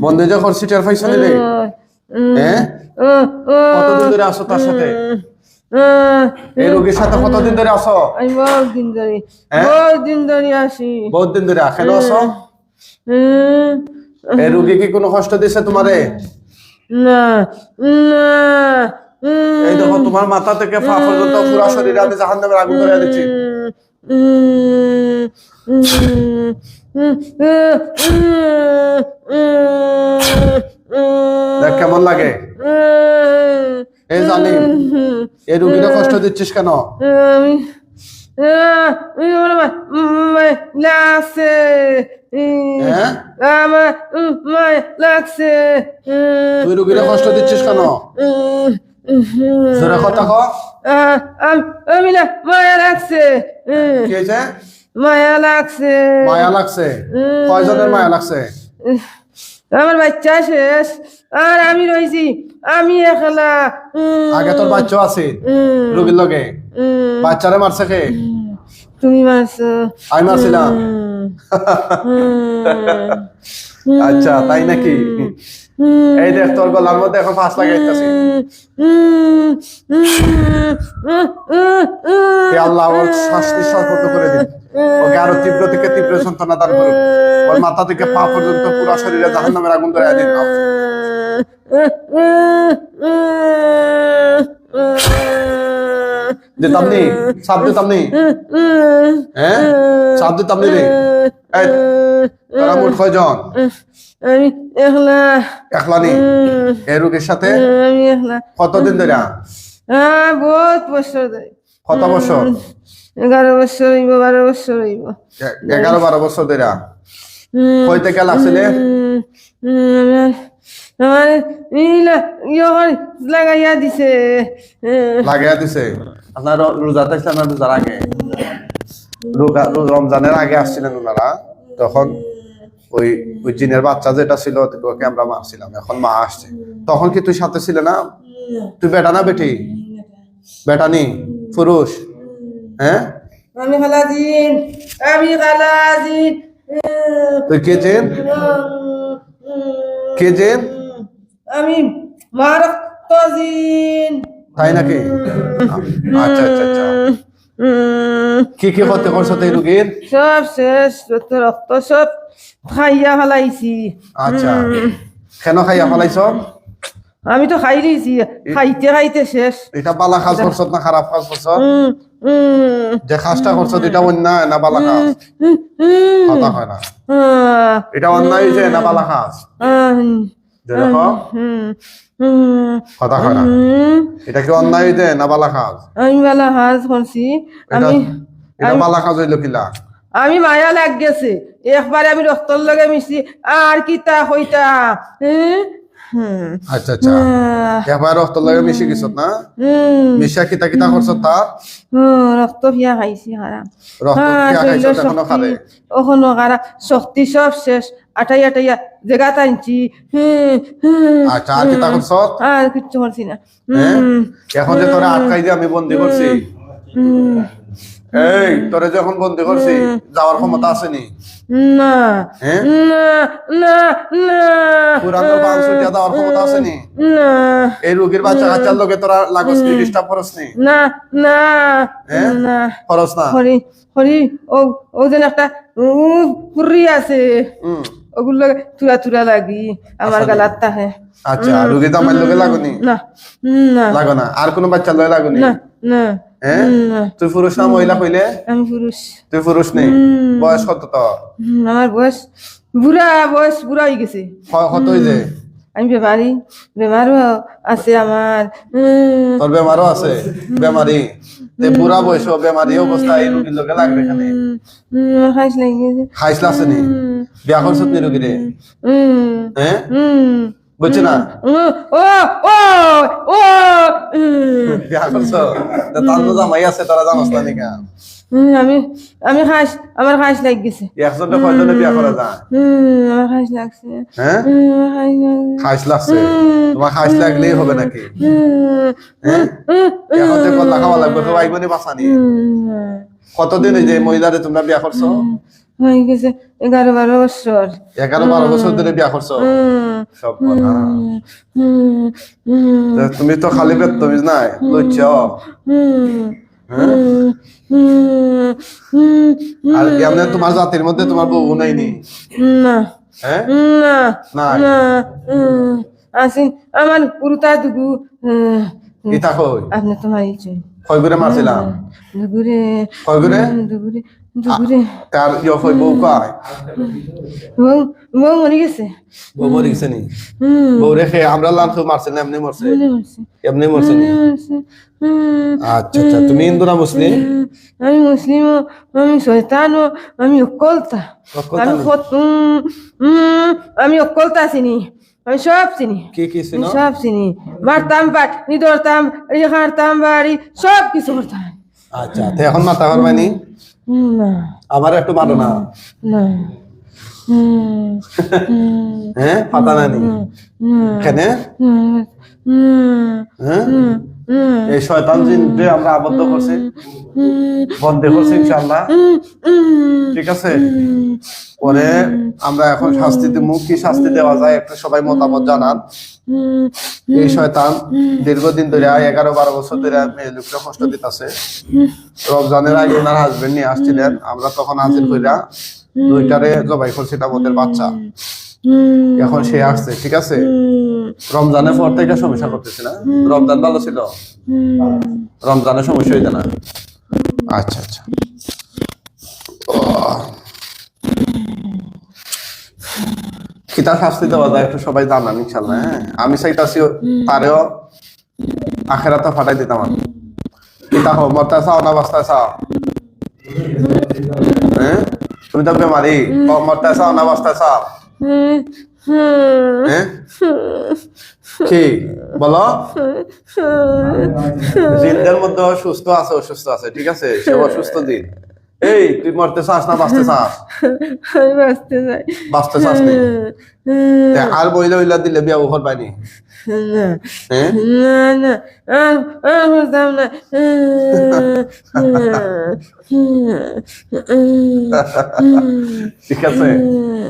বন্ধ যে করছি টের পাইছো নি হ্যাঁ কতদিন ধরে আসো তার সাথে? এই রোগীর সাথে কতদিন ধরে আসো? আমি বহুত দিন ধরে? বহুত দিন ধরে আসি। বহুত দিন ধরে কেন আসো? এই রোগী কি কোনো কষ্ট দিছে তোমারে? না না উম, এই দেখো তোমার মাথা থেকে পা পর্যন্ত পুরো শরীরে আমি জাহান আগুন ধরে দিচ্ছি কেমন লাগে। এই জানি এই রোগীরে কষ্ট দিচ্ছিস কেন? লাগছে হ্যাঁ? তুই রোগীরে কষ্ট দিচ্ছিস কেন? কথা ক। আমি না মায়া লাগছে। কি হয়েছে? মায়া লাগছে। মায়া লাগছে? কয়জনের মায়া লাগছে? আমার বাচ্চা শেষ। আর আমি রয়েছি আমি একলা। আগে তোর বাচ্চা আছে রোগীর লগে। বাচ্চারে মারছে কে? তুমি মারছো। আমি মারছিলাম। আচ্ছা তাই নাকি? এই দেখ তোর গলার মধ্যে এখন ফাঁস লাগাইতেছি। আল্লাহ ওর শ্বাস নিঃশ্বাস বন্ধ করে দিন। ওকে আরও তীব্র থেকে তীব্র যন্ত্রণা দান করুন। ওর মাথা থেকে পা পর্যন্ত পুরো শরীরে জাহান নামের আগুন ধরে দিন। দিতাম নি সাপ দিতাম নি হ্যাঁ? সাপ দিতাম নি রে। তোরা মোট কয়জন? আমি একলা। একলা নি এই রোগীর সাথে? আমি একলা। কতদিন ধরে? হ্যাঁ বহুত বছর ধরে। কত বছর? এগারো বছর হইব বারো বছর হইব। এ- এগারো বারো বছর ধরে? কই থেকে লাগছিলে আমার লাগাইয়া দিছে। লাগিয়ে দিছে? আপনার রোজা থাকছে না রোজার আগে। রোজা রমজানের আগে আসছিলেন ওনারা তখন? ওই ওই জিনের বাচ্চা যেটা ছিল ওকে আমরা মারছিলাম। এখন মা আসছে। তখন কি তুই সাথে ছিলে না? তুই বেটা না বেটি? বেটা নি? পুরুষ? হ্যাঁ? আমি খালাজিন আমি খালাজিন তুই কে জেন? কে জেন? আমি মারক্তজিন তাই নাকি? আচ্ছা আচ্ছা আচ্ছা। কি কি করতে করছ তুই রুগীর? সব শেষ রক্ত সব খাইয়া ফেলাইছি। আচ্ছা। কেন খাইয়া ফেলাইছ? আমি তো খাই দিয়েছি খাইতে খাইতে শেষ। এটা বালা কাজ করছ না খারাপ কাজ করছ? যে কাজটা করছ এটা অন্যায় না বালা উম, কথা হয় না। এটা অন্যায় হয়েছে না বালা যে দেখো। কথা না? এটা কি অন্যায় হয়েছে না বালা কাজ আমি বেলা হাজ করছি আমি এটা বালা কাজ হইল কিলা? আমি মায়া লাগ গেছে। একবারে আমি রক্তর লগে মিশি আর কি তা হইতা? হুম? হুম। আচ্ছা আচ্ছা। আহ, রক্ত লাগে মিশি গেছ না? মিশা কিতা কিতা করছ তার রক্ত ভিয়া খাইছি হারাম। রক্ত হ্যাঁ, খাইছ শরীরের এখনও খালে? শক্তি শক্তি সব শেষ। আটাই আটাইয়া জেগা টানছি হুম, হুম, আচ্ছা আর কিতা করছ আর কিচ্ছু করছি না। হ্যাঁ? এখন যে তোরা আটকাই দিয়ে আমি বন্দি করছি? এই তোরে যখন বন্দি করছি যাওয়ার ক্ষমতা আসেনি। না। হ্যাঁ? না না না। পুরানোর বাংশ দিয়া দেওয়ার ক্ষমতা আসেনি? না। এই রোগীর বাচ্চা কাচ্চার লোকে তোরা লাগস কি? ডিস্টার্ব করস নি? না না। হ্যাঁ? না। খরচ না? হরি হরি ও ও যেন একটা পুরি আছে। হুম। ওগুলো তুরা তুরা লাগি আমার গালাত তাহে আচ্ছা রোগী তো আমার লোকে লাগনি? না না। লাগো না আর কোনো বাচ্চা লগে লাগনি? না না হ্যাঁ তুই পুরুষ না মহিলা কইলে? আমি পুরুষ। তুই পুরুষ নেই? বয়স কত তো আমার বয়স বুড়া বয়স বুড়া হয়ে গেছে। কত হইছে? আমি বেমারি বেমারও আছে আমার। তোর বেমারও আছে বেমারি। তে বুড়া বয়স বেমারি অবস্থা এই রোগীর লগে লাগবে এখানে। আমার লাগি গেছে খাইছিল আছে নি বিয়া করছত নি রোগীরে? হ্যাঁ? বুঝছি না? ও ও ও তো জামাই আছে তোরা জানোস না নিকা? আমি আমি আমার খাইস লাগ গেছে একজনে কয়জনে বিয়া করা যায়? আমার লাগছে। হ্যাঁ? লাগছে। তোমার লাগলেই হবে নাকি? হ্যাঁ? এখন যে কল্লা খাওয়া লাগবে তো আইবনি উম, কতদিন এই যে মহিলারে তোমরা বিয়া করছ? হয়ে গেছে। এগারো বারো বছর। এগারো বারো বছর ধরে বিয়া করছ? সব তুমি তো খালি বেতমিজ নাই লুচ্ছ হ্যাঁ? আর এমনি তোমার জাতির মধ্যে তোমার বউ নাইনি? না। হ্যাঁ? না। নাই না। হুম, আসিন আমার পুরুতা দুগু ইতা কই? আপনি তোমার ইচ্ছে করে মারছিলাম দুগুরে করে দুগুরে দুগুরে ইয়ে বউ কয় বউ বউ মরে গেছে বউ মরে গেছে নি বউ রেখে আমরা লান তো মারছে না এমনি মরছে মরে এমনি মরছে নি আচ্ছা আচ্ছা তুমি হিন্দু না মুসলিম আমি মুসলিম আমি শয়তান আমি অকলতা আমি আমি অকলতা চিনি আমি সব চিনি। কি কি চিনি? সব চিনি। মারতাম বাড়ি ধরতাম রেখে হারতাম বাড়ি সব কিছু করতাম আচ্ছা তো এখন মাথা পারবানি হুম, না। আমার একটু মারো না। না। হ্যাঁ? পাতা নানি? কেন হ্যাঁ? এই শয়তান জিন যে আমরা আবদ্ধ করছি। বন্ধে করছি হুম, ঠিক আছে? পরে আমরা এখন শাস্তি দিব। কি শাস্তি দেওয়া যায় একটু সবাই মতামত জানান। এই শয়তান দীর্ঘদিন ধরে এগারো বারো বছর ধরে মেয়ে লোকটা কষ্ট দিতেছে। রমজানের আগে ওনার হাজবেন্ড নিয়ে আসছিলেন। আমরা তখন হাজির কইরা দুইটারে জবাই করছিলাম ওদের বাচ্চা। এখন সে আসছে ঠিক আছে? রমজানের পর থেকে সমস্যা করতেছি না? রমজান ভালো ছিল? রমজানের সমস্যা হইতে না? আচ্ছা আচ্ছা। কিতা শাস্তি দেওয়া যায় একটু সবাই জানান ইনশাল্লাহ হ্যাঁ? আমি চাইতাছি তারেও আখেরাতে ফাটাই দিতাম আমি কিতা হোক মরতে চাও না বাঁচতে চাও? হ্যাঁ? তুমি তো বেমারি। মরতে চাও না বাঁচতে চাও? কি? বলো? জিনদের মধ্যে সুস্থ আছে অসুস্থ আছে ঠিক আছে? সে অসুস্থ দিন। এই তুই মরতে চাস না বাঁচতে চাস? আমি বাঁচতে চাই। বাঁচতে চাস নি? আর বইলে উইলা দিলে বিয়া উহর পাইনি না হ্যাঁ? না না আর বুঝতাম না। ঠিক আছে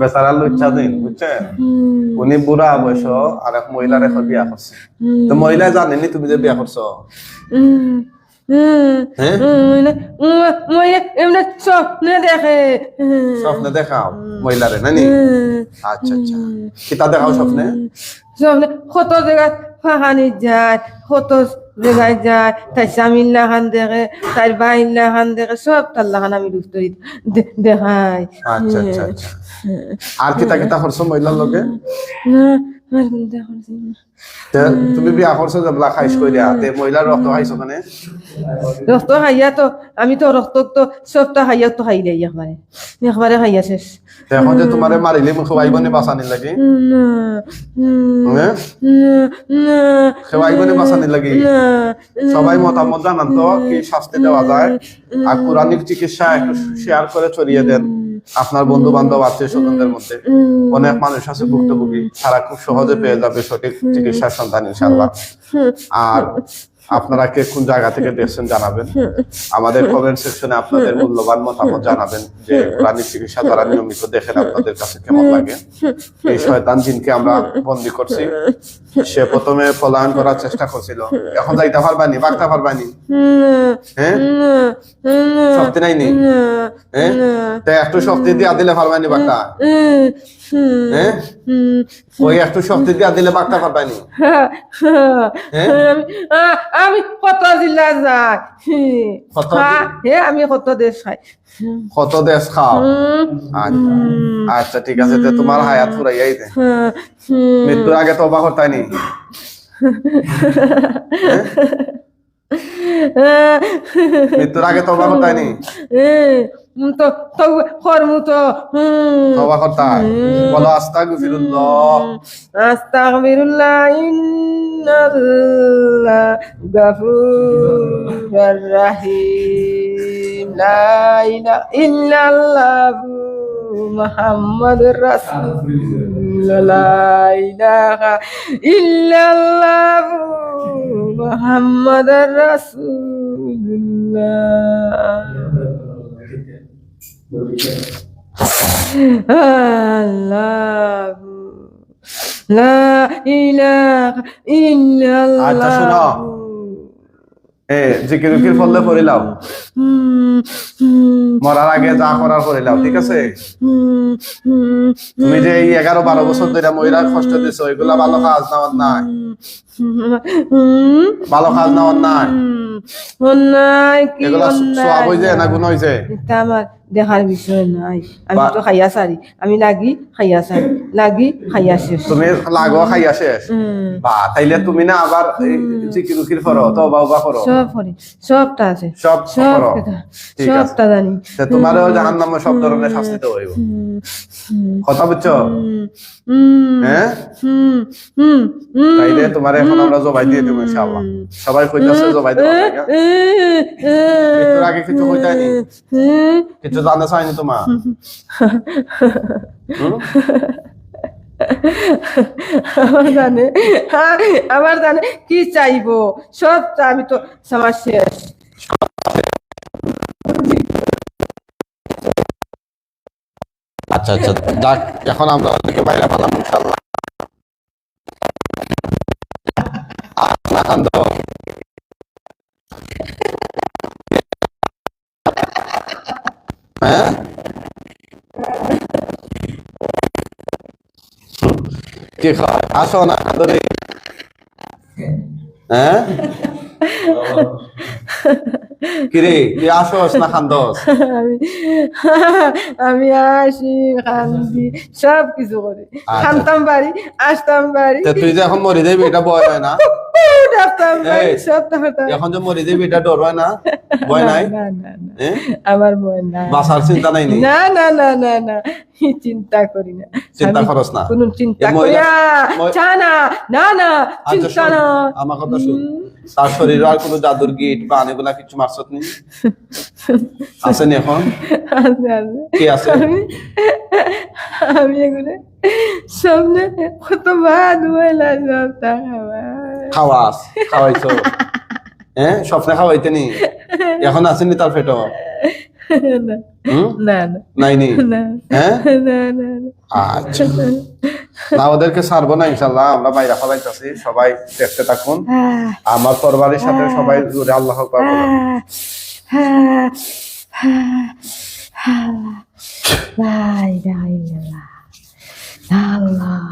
বেচারা লুচ্ছা দিন বুঝছেন উনি বুড়া বয়স আর এক মহিলার এখন বিয়া করছে তো মহিলা জানেনি তুমি যে বিয়া করছ স্বপ্নে দেখে। স্বপ্নে দেখাও মহিলারে নানি? আচ্ছা আচ্ছা। কিতা দেখাও স্বপ্নে? স্বপ্নে কত জায়গায় ফাঁকানি যায় কত জায়গায় যায়। তাই স্বামীল্লা খান দেখে তাই বাইল্লা খান দেখে সব তাল্লা খান আমি দেখাই। আচ্ছা আচ্ছা আচ্ছা। আর কিতা কিতা করছ মহিলার লগে তুমি বিয়া করছ যেবলা খাইছ কইরা তে মহিলার রক্ত খাইছো মানে রক্ত খাইয়া তো আমি তো রক্ত তো সবটা খাইয়া তো খাইলে একবারে একবারে খাইয়া শেষ। এখন যে তোমারে মারিলে মুখ খাইবনি বাঁচানি লাগি? না না না বাঁচানি লাগি? সবাই মতামত জানান তো কি শাস্তি দেওয়া যায়। আর কোরআনিক চিকিৎসা একটু শেয়ার করে ছড়িয়ে দেন। আপনার বন্ধু বান্ধব আত্মীয় স্বজনদের মধ্যে অনেক মানুষ আছে ভুক্তভোগী। তারা খুব সহজে পেয়ে যাবে সঠিক চিকিৎসার সন্ধান ইনশাল্লাহ আর আপনারা কে কোন জায়গা থেকে দেখছেন জানাবেন। আমাদের কমেন্ট সেকশনে আপনাদের মূল্যবান মতামত জানাবেন যে কোরআনিক চিকিৎসা দ্বারা নিয়মিত দেখেন আপনাদের কাছে কেমন লাগে। এই শয়তান জিনকে আমরা বন্দি করছি। সে প্রথমে পলায়ন করার চেষ্টা করছিল। এখন যাইতে পারবানি বাগতে পারবানি হ্যাঁ? শক্তি নাই নি? হ্যাঁ? তা একটু শক্তি দিয়া দিলে পারবানি হ্যাঁ ওই একটু শক্তি দিয়া দিলে পারবানি হ্যাঁ? আমি কত যাই? হ্যাঁ, হে আমি কত দেশ খাই। কত দেশ খাও? আচ্ছা আচ্ছা ঠিক আছে তোমার হায়াত ফুরাইয়াই দে। মৃত্যুর আগে তো অবাক হতায়নি মৃত্যুর আগে তো অবাক হতায়নি তো তো কর্ম তো অবাক হতায় বলো আস্তা গুফিরুল্লাহ আস্তাগফিরুল্লাহ ইন্নাল্লাহ গাফুরুর রাহিম লা ইলাহা ইল্লাল্লাহ মুহাম্মাদুর রাসূলুল্লাহ লা ইলাহা ইল্লাল্লাহ রাসূলুল্লাহ। আল্লাহ লা ইলাহা ইল্লাল্লাহ আচ্ছা, শোনো। এ জিকির উকির ফললে পড়িলাম। হুম, হুম, মরার আগে যা করার করিলাম ঠিক আছে? তুমি যে এই এগারো বারো বছর ধরে মহিলার কষ্ট দিছো এগুলা ভালো কাজ নেওয়ার নাই ভালো কাজ নেওয়ার নাই দেখার বিষয় আমি তো খাইয়া সারি। আমি লাগি খাইয়া সারি। লাগি খাইয়া শেষ। তুমি লাগো খাইয়া শেষ? হুম, বা তাইলে তুমি না আবার তো বাবা সব সবটা সব আছে। সবটা জানি। তে তোমারও জাহান নামে সব ধরনের শাস্তি দেওয়া হইব কথা বুঝছ? হ্যাঁ? হুম, হুম, হুম, তাইলে তোমার এখন আমরা জবাই দিয়ে দেবো ইনশাআল্লাহ। সবাই কইতাছে জবাই দেবো মৃত্যুর আগে কিছু কইতাই কিছু জানা চাইনি তোমার? আমার জানে আমার জানে কি চাইব? সব আমি তো আমার শেষ। আচ্ছা আচ্ছা। এখন আমরা ওদেরকে বাইরে পালাম কান্দো। হ্যাঁ? কি খায় হ্যাঁ? কিরে তুই আসোস না খান্দস। আমি আসি কান্দি সব কিছু করি। আচ্ছা। খানতাম বাড়ি আসতাম বাড়ি। তুই যে এখন মরে যাবি এটা ভয় হয় না? এখন যে মরে যাবি এটা ডর হয় না? ভয় নাই? আমার চিন্তা নাই না? না না না না চিন্তা করি না। চিন্তা করস না। কোনো চিন্তা করি না না না আচ্ছা চিন্তা না। আমার কথা শুন। তার শরীরে আর কোনো জাদুর গিট বা এগুলা কিছু মারছত নি আছে এখন। কি আছে? আমি এগুলো সামনে কত ভাত বইলা সব খাওয়াস খাওয়াইছো। হ্যাঁ স্বপ্নে খাওয়াইতে নি এখন আসেনি তার পেট হুম না হ্যাঁ আচ্ছা ওদেরকে ছাড়বো না ইনশাল্লাহ আমরা বাইরে ফলাইতেছি সবাই দেখতে থাকুন। আমার পরিবারের সাথে সবাই জুড়ে আল্লাহ ইল্লাল্লাহ। আল্লাহ।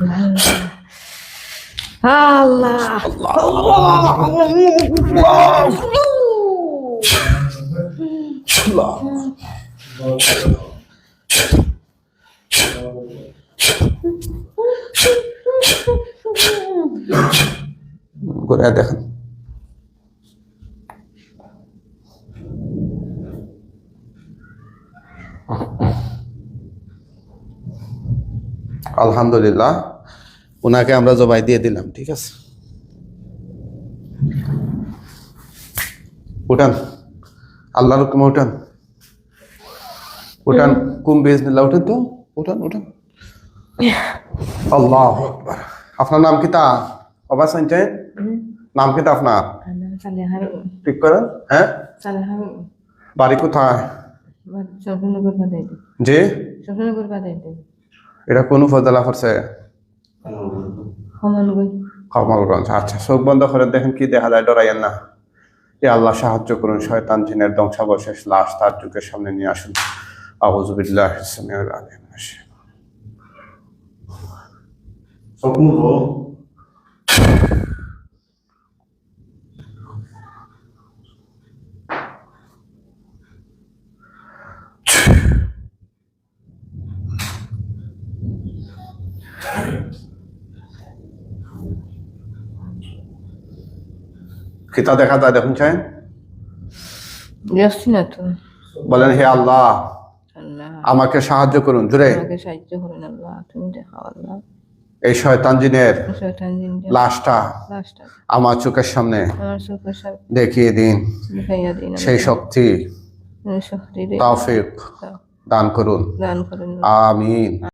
আল্লাহ। আল্লাহ। ঘুরে দেখেন আলহামদুলিল্লাহ ওনাকে আমরা জবাই দিয়ে দিলাম ঠিক আছে? উঠান আল্লাহর হুকুমে উঠান। উঠান কুম বিজনিল্লাহ উঠেন তো? উঠান উঠান। আল্লাহ আকবার। আপনার নাম কি তা? অবা শুনছে নাম কি তা আপনার? ঠিক করেন হ্যাঁ? বাড়ি কোথায়? জি? এটা কোন উপজেলা পড়ছে? কমলগঞ্জ। আচ্ছা চোখ বন্ধ করে দেখেন কি দেখা যায় ডরাইয়েন না। এ আল্লাহ সাহায্য করুন শয়তান জিনের ধ্বংসাবশেষ লাশ তার চোখের সামনে নিয়ে আসুন। আবুজুবিল্লাহ ইসমিউল কিতা দেখা যায় দেখুন চাই। যাচ্ছি না তো। বলেন হে আল্লাহ আল্লাহ। আমাকে সাহায্য করুন জুড়ে আমাকে সাহায্য করুন আল্লাহ তুমি দেখাও আল্লাহ। এই শয়তান জিনের লাশটা আমার চোখের সামনে দেখিয়ে দিন। সেই শক্তি শক্তি তৌফিক দান করুন। আমিন।